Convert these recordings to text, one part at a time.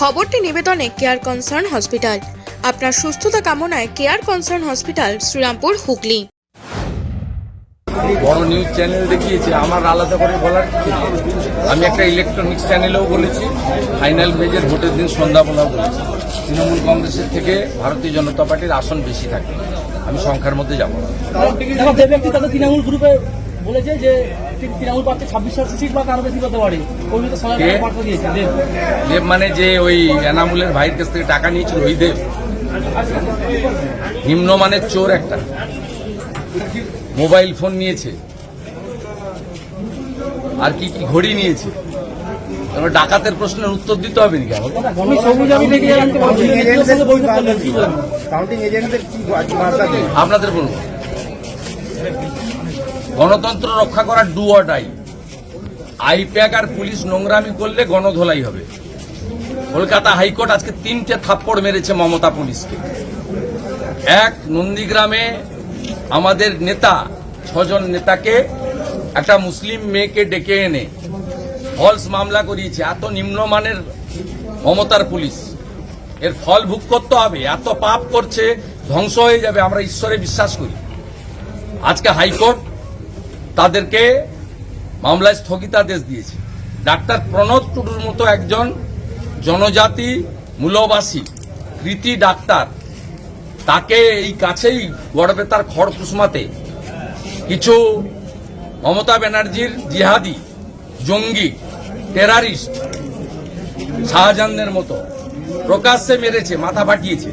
খবরটি নিবেদনে care concern hospital আপনার সুস্থতা কামনায় care concern hospital Serampore Hooghly. বড় নিউজ চ্যানেল দেখিয়েছে আমার আলাদা করে বলার কিছু আমি একটা ইলেকট্রনিক্স চ্যানেলেও বলেছি ফাইনাল পেজের ভোটের দিন সন্ধ্যাবেলাও বলেছি। তৃণমূল কংগ্রেসের থেকে ভারতীয় জনতা পার্টির আসন বেশি থাকে। আমি সংখ্যার মধ্যে যাব। তৃণমূল গ্রুপে বলেছে যে তৃণমূল পার্টি ছাব্বিশ সিট বা তার বেশি পেতে পারে। ওই তো দিয়েছে। দেব। মানে যে ওই এনামুলের ভাইয়ের কাছ থেকে টাকা নিয়েছিল ওই দেব। নিম্নমানের চোর একটা। মোবাইল ফোন নিয়েছে। আর কি কি ঘড়ি নিয়েছে। ডাকাতের প্রশ্নের উত্তর দিতে হবে নাকি আমাকে আপনাদের বলুন। গণতন্ত্র রক্ষা করার ডু অর ডাই আইপ্যাক আর পুলিশ নোংরামি করলে গণধোলাই হবে। কলকাতা হাইকোর্ট আজকে তিনটে থাপ্পড় মেরেছে মমতা পুলিশকে। এক, নন্দীগ্রামে আমাদের নেতা, ছজন নেতাকে একটা মুসলিম মেয়েকে ডেকে এনে ফলস মামলা করিয়েছে। এত নিম্নমানের মমতার পুলিশ। এর ফল ভোগ করতে হবে। এত পাপ করছে, ধ্বংস হয়ে যাবে, আমরা ঈশ্বরে বিশ্বাস করি। আজকে হাইকোর্ট তাদেরকে মামলায় স্থগিতাদেশ দিয়েছে। ডাক্তার প্রণব টুডুর মতো একজন জনজাতি মূলবাসী, কৃতি ডাক্তার, তাকে এই কাছেই গড়বেতার খড়কুসমাতে কিছু মমতা ব্যানার্জির জিহাদি, জঙ্গি, টেরারিস্ট শাহজাহানদের মতো প্রকাশ্যে মেরেছে, মাথা ফাটিয়েছে।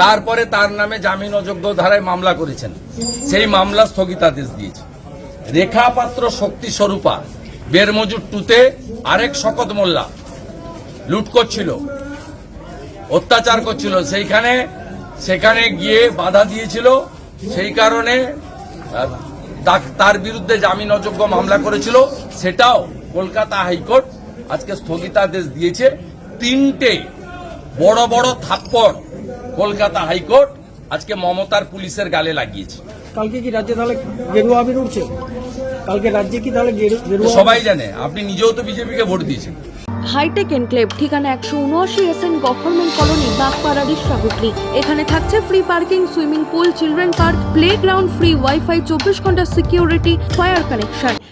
তারপরে তার নামে জামিন অযোগ্য ধারায় মামলা করেছেন। সেই মামলা স্থগিতাদেশ দিয়েছে। রেখা পাত্র শক্তি স্বরূপা, বেরমজুর টুতে আরেক শকত মোল্লা। লুট করছিল, অত্যাচার করছিল। সেইখানে, সেখানে গিয়ে বাধা দিয়েছিল। সেই কারণে তার বিরুদ্ধে জামিন অযোগ্য মামলা করেছিল। সেটাও কলকাতা হাইকোর্ট আজকে স্থগিতাদেশ দিয়েছে। তিনটে বড় বড় থাপ্পড় কলকাতা হাইকোর্ট আজকে মমতার পুলিশের গালে লাগিয়েছে। কালকে কি রাজ্যে তাহলে গেরুয়া আবির উঠছে? কালকে রাজ্যে কি তাহলে গেরুয়া সবাই জানে আপনি নিজেও তো বিজেপিকে ভোট দিয়েছেন। হাইটেক এনক্লেভ ঠিকানা একশো উনআশি এস এন গভর্নমেন্ট কলোনি বাগপাড়ারির শাহুটলি এখানে থাকছে free parking swimming pool children park play ground free wifi চব্বিশ ঘণ্টা সিকিউরিটি ফায়ার কানেকশন